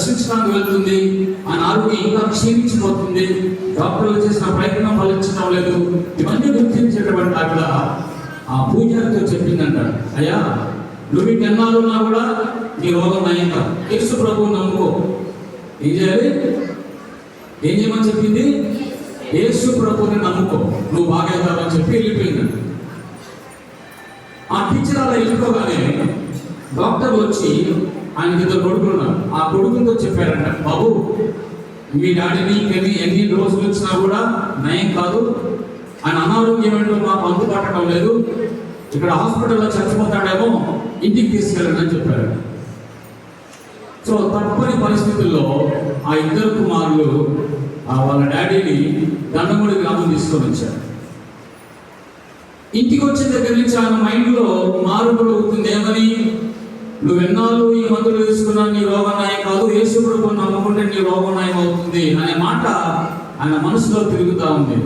దర్శించడానికి వెళ్తుంది. ఆ ఆరోగ్యం ఇంకా క్షీణించిపోతుంది. డాక్టర్లు చేసిన ప్రయత్నం ఫలించడం లేదు. ఇవన్నీ గుర్తించేటువంటి అక్కడ ఆ పూజారితో చెప్పిందంట. అయ్యా నువ్వు మీకు ఎన్నాళ్ళు ఉన్నా కూడా నీ రోగం నయంత యేసు ప్రభువు నమ్ముకో. ఏం చేయాలి? ఏం చేయమని చెప్పింది? యేసు ప్రభుని నమ్ముకో. నువ్వు బాగవుతావని చెప్పి వెళ్ళిపోయిందంట ఆ టీచర్ అలా వెళ్ళిపోగానే డాక్టర్ వచ్చి ఆయనకి ఇద్దరు కొడుకులు ఉన్నారు. ఆ కొడుకులతో చెప్పారంట? బాబు మీ డాడీని ఎన్ని ఎన్ని రోజులు వచ్చినా కూడా నయం కాదు. ఆయన అనారోగ్యం ఏంటో మాకు అందుబాటడం లేదు. ఇక్కడ హాస్పిటల్లో చచ్చిపోతాడేమో ఇంటికి తీసుకెళ్ళండి అని చెప్పారు. సో తప్పని పరిస్థితుల్లో ఆ ఇద్దరు కుమారులు ఆ వాళ్ళ డాడీని దండమూడి గ్రామం తీసుకొని వచ్చారు. ఇంటికి వచ్చిన దగ్గర నుంచి ఆయన మైండ్లో మారుబడి అవుతుంది ఏమని? నువ్వు ఎన్నాళ్ళు ఈ మందులు వేసుకున్నా నీ రోగం నయం కాదు యేసు ప్రభు నమ్ముకుంటే నీ రోగం నయం అవుతుంది అనే మాట ఆయన మనసులో తిరుగుతూ ఉంది.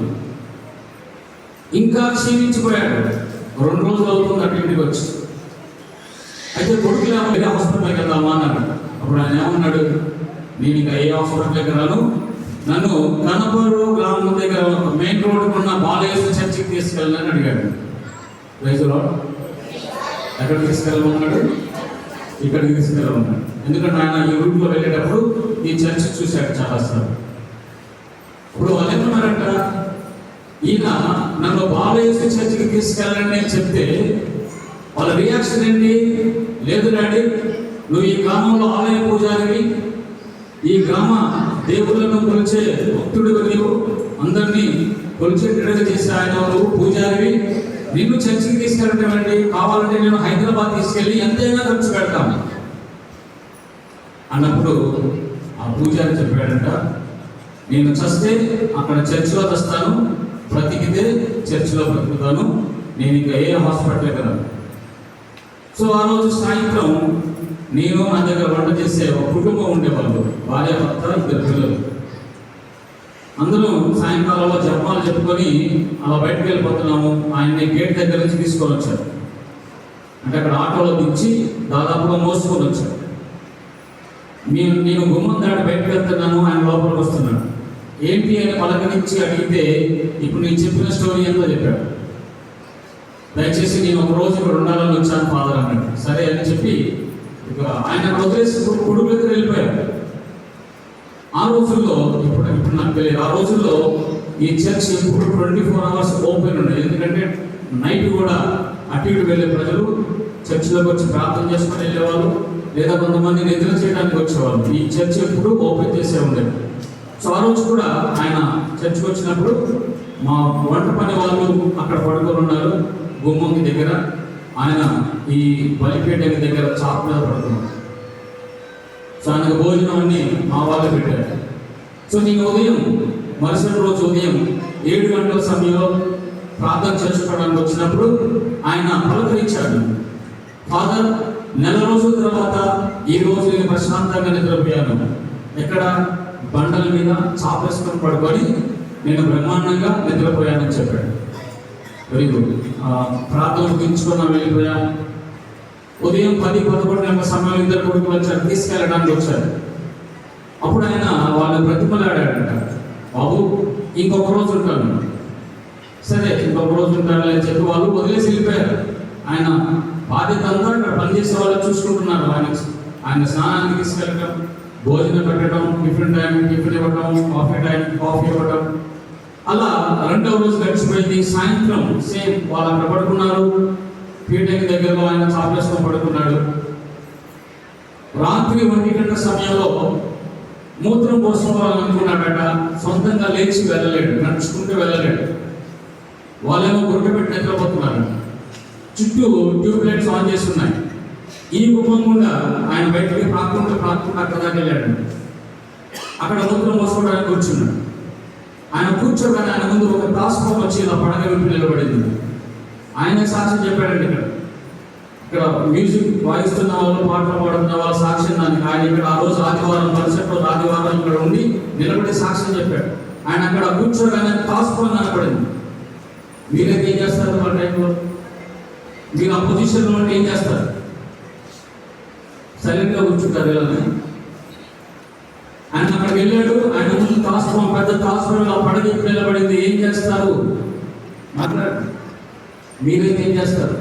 ఇంకా క్షీణించిపోయాడు. రెండు రోజులు అవుతుంది అటు ఇంటికి వచ్చి. అయితే కొడుకులు ఏమో హాస్పిటల్కి వెళ్దామా అన్నాడు. అప్పుడు ఆయన ఏమన్నాడు? నేను ఇంకా ఏ హాస్పిటల్ రాను? నన్ను కనపరు గ్రామం దగ్గర మెయిన్ రోడ్ ఉన్న బాలయేశ్వర చర్చికి తీసుకెళ్ళని అడిగాడు. రైతులో ఎక్కడ తీసుకెళ్ళమన్నాడు? ఇక్కడికి తీసుకెళ్ళమన్నాడు ఎందుకంటే ఆయన ఈ రూట్లో వెళ్ళేటప్పుడు ఈ చర్చ్ చూశాడు చాలాసార్లు. ఇప్పుడు వాళ్ళు ఈయన నన్ను బాలయేశ్వర చర్చికి తీసుకెళ్ళండి అని చెప్తే వాళ్ళ రియాక్షన్ ఏంటి? లేదు డాడీ నువ్వు ఈ గ్రామంలో ఆలయ పూజారివి. ఈ గ్రామ దేవుళ్ళను కొలిచే భక్తుడు నీవు అందరినీ కొలిచేటట్టుగా చేసే ఆయన నువ్వు పూజారివి. నిన్ను చర్చికి తీసుకెళ్ళటండి కావాలంటే నేను హైదరాబాద్ తీసుకెళ్ళి ఎంతైనా ఖర్చు పెడతాను. అన్నప్పుడు ఆ పూజారి చెప్పాడంట నేను చస్తే అక్కడ చర్చిలో చస్తాను బ్రతికితే చర్చిలో బ్రతుకుతాను నేను ఇంకా ఏ హాస్పిటల్ కదా సో ఆ రోజు సాయంత్రం నేను నా దగ్గర వంట చేసే ఒక కుటుంబం ఉండేవాళ్ళు భార్య భర్త ఇద్దరు పిల్లలు. అందరూ సాయంకాలంలో జపాలు చెప్పుకొని అలా బయటకు వెళ్ళిపోతున్నాము. ఆయన్ని గేట్ దగ్గర నుంచి తీసుకొని వచ్చారు అంటే అక్కడ ఆటోలో దించి దాదాపుగా మోసుకొని వచ్చారు నేను నేను గుమ్మం దాటి బయటకు వెళ్తున్నాను ఆయన లోపలికి వస్తున్నాడు. ఏంటి అని పలకరించి అడిగితే ఇప్పుడు నేను చెప్పిన స్టోరీ ఎంతో చెప్పాడు. దయచేసి నేను ఒక రోజు ఇక్కడ ఉండాలని వచ్చాను ఫాదర్ అన్నాడు. సరే అని చెప్పి ఇక ఆయన వదిలేసి కొడుకు దగ్గర వెళ్ళిపోయాడు. ఆ రోజుల్లో ఇప్పుడు ఇప్పుడు నాకు తెలియదు. ఆ రోజుల్లో ఈ చర్చ్ ఎప్పుడు ట్వంటీ ఫోర్ అవర్స్ ఓపెన్ ఉండేది ఎందుకంటే నైట్ కూడా అటు ఇటు వెళ్ళే ప్రజలు చర్చిలోకి వచ్చి ప్రార్థన చేసుకొని వెళ్ళేవాళ్ళు లేదా కొంతమంది నిద్ర చేయడానికి వచ్చేవాళ్ళు. ఈ చర్చ్ ఎప్పుడు ఓపెన్ చేసే ఉండేది. సో ఆ రోజు కూడా ఆయన చర్చికి వచ్చినప్పుడు మా వంట పని వాళ్ళు అక్కడ పడుకొని ఉన్నారు. గుమ్మంకి దగ్గర ఆయన ఈ బలిపేట దగ్గర చాప్ మీద పడుతున్నారు సో ఆయనకు భోజనం అన్ని మా వాళ్ళు పెట్టారు. సో నేను ఉదయం మరుసటి రోజు ఉదయం ఏడు గంటల సమయంలో ప్రార్థన చేసుకోవడానికి వచ్చినప్పుడు ఆయన పలకరించాడు. ఫాదర్ నెల రోజుల తర్వాత ఈ రోజు నేను ప్రశాంతంగా నిద్రపోయాను. ఎక్కడ? బండల మీద చాపేసుకొని పడుకొని నేను బ్రహ్మాండంగా నిద్రపోయానని చెప్పాడు. Very good. ప్రార్థన ముగించుకున్నాం వెళ్ళిపోయా? ఉదయం పది పదకొండు గంటల సమయం ఇద్దరు కొడుకులు వచ్చారు తీసుకెళ్ళడానికి వచ్చారు. అప్పుడు ఆయన వాళ్ళు బ్రతిమలాడాడంట. బాబు ఇంకొక రోజు ఉంటాను. సరే ఇంకొక రోజు ఉంటాడు అని చెప్పి వాళ్ళు వదిలేసి వెళ్ళిపోయారు. ఆయన బాధ్యత అంతా ఇక్కడ పనిచేసే వాళ్ళు చూసుకుంటున్నారు. ఆయన ఆయన స్నానానికి తీసుకెళ్ళటం భోజనం పెట్టడం టిఫిన్ టైం టిఫిన్ ఇవ్వటం కాఫీ టైం కాఫీ ఇవ్వటం. అలా రెండవ రోజు గడిచిపోయింది. సాయంత్రం సేమ్ వాళ్ళు అక్కడ పడుకున్నారు. పీఠకి దగ్గరలో ఆయన చాపేస్తూ పడుకున్నాడు. రాత్రి ఒంటి గంట సమయంలో మూత్రం పోసుకోవాలని అనుకున్నాడట సొంతంగా లేచి వెళ్ళలేడు నడుచుకుంటూ వెళ్ళలేడు. వాళ్ళేమో గుడ్డ పెట్టి నిద్రపోతున్నారు. చుట్టూ ట్యూబ్లైట్స్ ఆన్ చేసి ఉన్నాయి. ఈ గుమ్మం గుండా ఆయన బయటకి ప్రాక్కుంటూ ప్రాక్కుంటూ అక్కడ దాకా వెళ్ళాడు అక్కడ మూత్రం పోసుకోవడానికి కూర్చున్నాడు. ఆయన కూర్చోగానే ఆయన ముందు ఒక టాస్ఫామ్ వచ్చి ఇలా పడగ నిలబడింది. ఆయన సాక్ష్యం చెప్పాడండి ఇక్కడ. ఇక్కడ మ్యూజిక్ వాయిస్తున్న వాళ్ళు పాటలు పాడుతున్న వాళ్ళ సాక్ష్యం దానికి. ఆయన ఇక్కడ ఆ రోజు ఆదివారం మరుసటి ఆదివారం ఇక్కడ ఉండి నిలబడి సాక్ష్యం చెప్పాడు. ఆయన అక్కడ కూర్చోగానే టాస్ఫామ్ అనపడింది మీరైతే ఏం చేస్తారు ఆ టైంలో మీరు ఆ పొజిషన్లో ఉంటే ఏం చేస్తారు? సైలెంట్గా కూర్చుంటారు ఇలానే అక్కడికి వెళ్ళాడు. ఆయన ముందు తాస్త్రం పెద్ద తాస్త్రంలో పడగెత్తి నిలబడింది. ఏం చేస్తారు? మాట్లాడు మీరైతే ఏం చేస్తారు?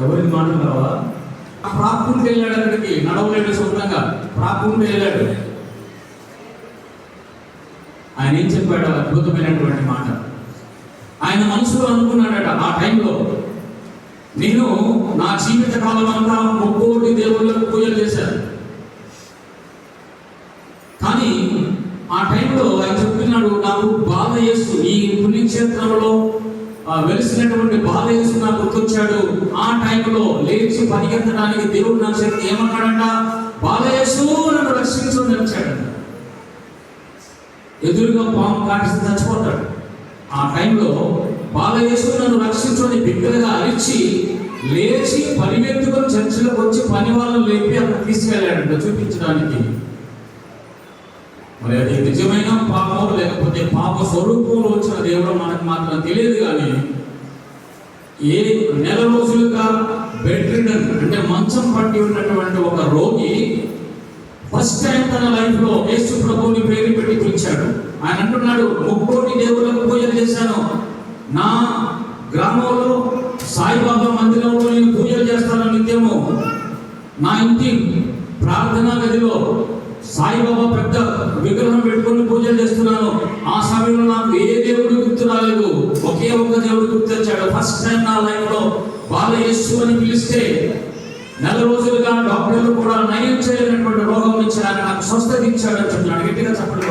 ఎవరికి ఆ ప్రాప్తుంటే వెళ్ళాడు అక్కడికి నడవలేడు సొంతంగా. ప్రాప్తుంటే వెళ్ళాడు. ఆయన ఏం చెప్పాడు? అద్భుతమైనటువంటి మాట. ఆయన మనసులో అనుకున్నాడట ఆ టైంలో నేను నా జీవిత కాలం అంతా ముక్కోటి దేవుళ్ళకు పూజలు చేశాను కానీ ఆ టైంలో ఆయన చెప్తున్నాడు నాకు బాధ యేసు. ఈ పుణ్యక్షేత్రంలో వెలిసినటువంటి బాధ యేసు నాకు గుర్తొచ్చాడు. ఆ టైంలో లేచి పరిగెత్తడానికి దేవుడు నా శక్తి ఏమన్నాడంట? బాధ యేసు నన్ను రక్షించు అని ఎదురుగా పాము కాటిస్తే చచ్చిపోతాడు. ఆ టైంలో బాలయేసు నన్ను రక్షించుని బిగ్గరగా అరిచి లేచి పరిగెత్తుకొని చర్చిలోకి వచ్చి పని వాళ్ళని లేపి అక్కడ తీసుకెళ్ళాడంట చూపించడానికి. మరి అది నిజమైన పాపం లేకపోతే పాప స్వరూపంలో వచ్చిన దేవుడు మనకు మాత్రం తెలియదు కానీ ఏ నెల రోజులుగా బెడ్ రిడన్ అంటే మంచం పట్టి ఉన్నటువంటి ఒక రోగి ఫస్ట్ టైం తన లైఫ్లో యేసు ప్రభువుని పేరు పెట్టి పిలిచాడు. ఆయన అంటున్నాడు ముక్కోటి దేవుళ్ళకు పూజలు చేశాను. నా గ్రామంలో సాయిబాబా మందిరంలో నేను పూజలు చేస్తాను నిత్యము. నా ఇంటి ప్రార్థనా గదిలో సాయిబాబా పెద్ద విగ్రహం పెట్టుకొని పూజలు చేస్తున్నాను. ఆ సమయంలో నాకు ఏ దేవుడు గుర్తు రాలేదు. ఒకే ఒక్క దేవుడు గుర్తొచ్చాడు. ఫస్ట్ టైం నా లైఫ్లో బాల యేసు అని పిలిస్తే నెల రోజులుగా డాక్టర్లు కూడా నయం చేయలేనటువంటి రోగం నుంచి ఆయన నాకు స్వస్థత ఇచ్చాడని చెప్తున్నాడు గట్టిగా చెప్పండి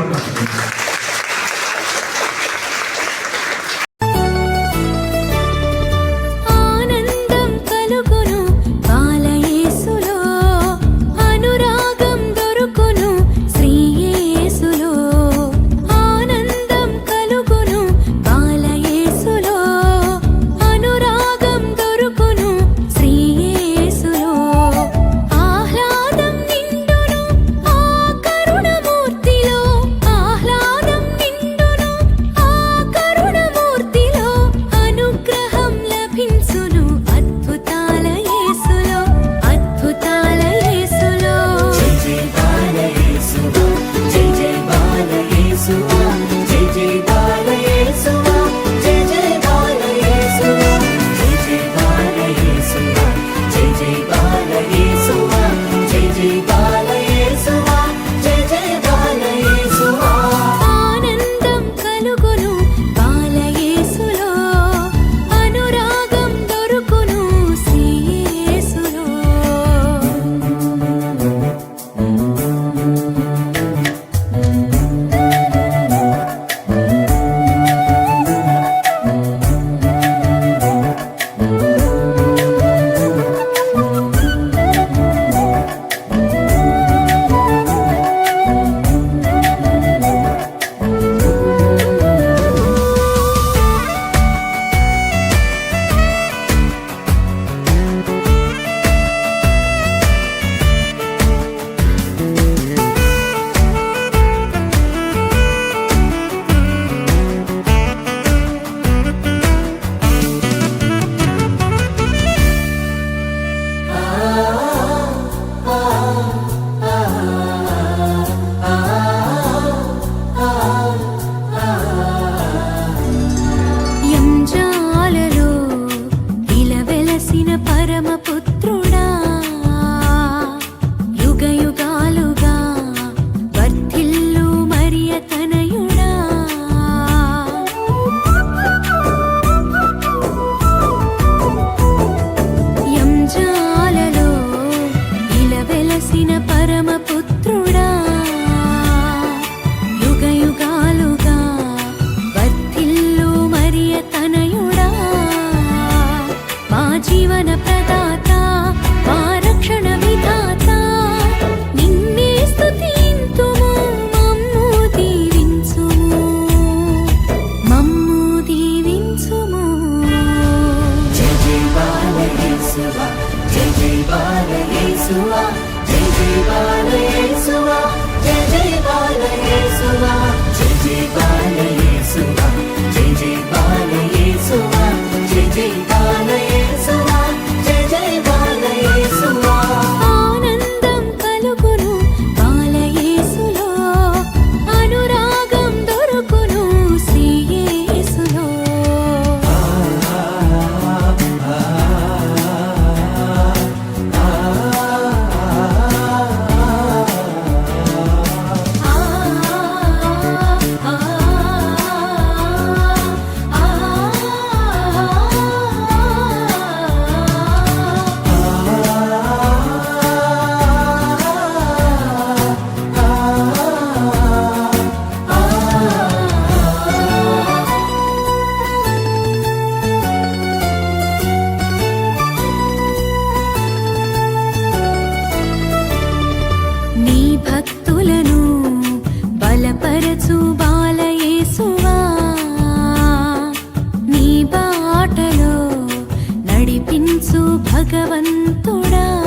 Jai Jai Bale Suma, Jai Jai Bale Suma, Jai Jai Bale തൊടാ